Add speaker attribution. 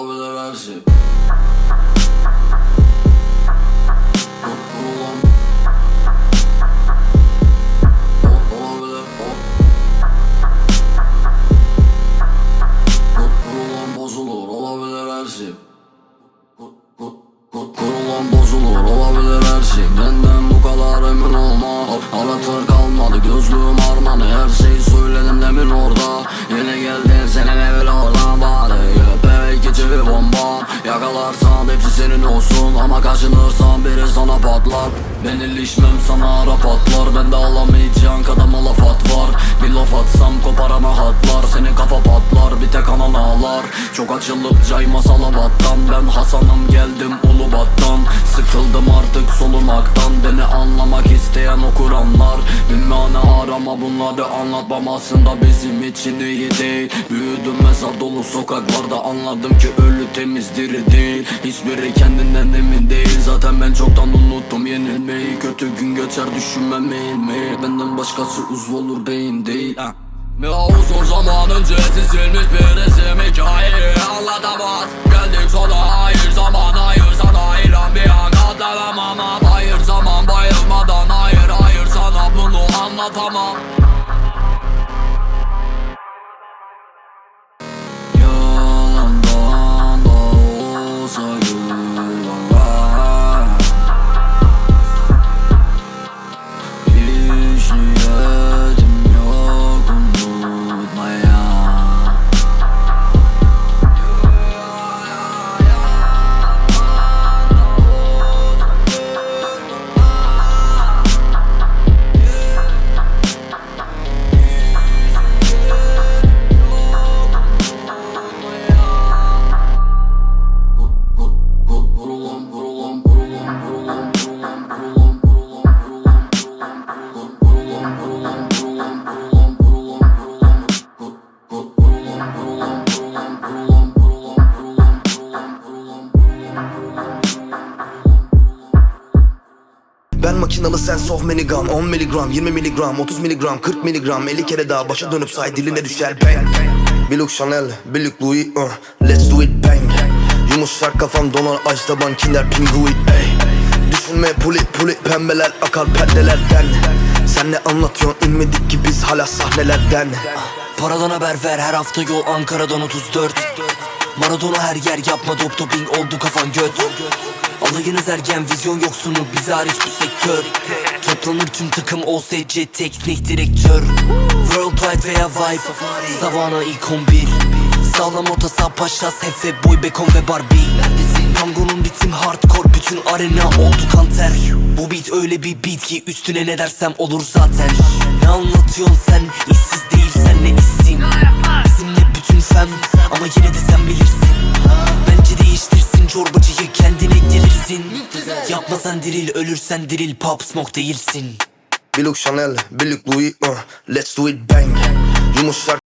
Speaker 1: over the. Hepsi senin olsun Ama kaçınırsan biri sana patlar. Ben ilişmem sana ara patlar. Ben de alamayacağın kadar malafat var. Bir laf atsam koparama hatlar. Senin kafa patlar bir tek anan ağlar. Çok açılıp cayma salavattan Ben Hasan'ım geldim Ulubat'tan. Sıkıldım artık solumaktan Beni anlamak isteyen okuranlar. Bir arama bunları anlatmam aslında bizim için iyi değil. Büyüdüm mezar dolu sokaklarda anladım ki ölü temiz diri değil. Hiçbiri kendinden emin değil. Zaten ben çoktan unuttum yenilmeyi. Kötü gün geçer düşünmem eğilmeyi Benden başkası uzvu olur beyin değil. Ha. Ya uzun zaman önce çizilmiş bir resim atamam
Speaker 2: Ben makinalı sen soft minigram 10 miligram 20 miligram 30 miligram 40 miligram 50 kere daha başa dönüp say diline düşer bang. Bir look Chanel bir look Louis uh, Let's do it bang. Yumuşar kafam donar aç taban kinder pinguit ey Düşünme puli puli pembeler akar perdelerden. Sen ne anlatıyorsun inmedik ki biz hala sahnelerden.
Speaker 3: Paradan haber ver her hafta yol Ankara'dan 34 Maradona her yer yapma dop doping oldu kafan göt. Alayınız ergen vizyon yoksunu biz hariç bu sektör. Toplanır tüm takım OSC teknik direktör. Worldwide veya Vibe Savana ilk 11 Sağlam orta saha paşas Hefe boy Beckham ve Barbie. Tango'nun ritim hardcore bütün arena oldu kanter. Bu beat öyle bir beat ki üstüne ne dersem olur zaten. Ne anlatıyorsun sen işsiz işsin Fem ama yine de sen bilirsin. Bence değiştirsin çorbacıyı kendine gelirsin. Yapma sen diril ölürsen diril pop smoke değilsin.
Speaker 2: Bir look Chanel bir look Louis uh, Let's do it bang. Yumuşar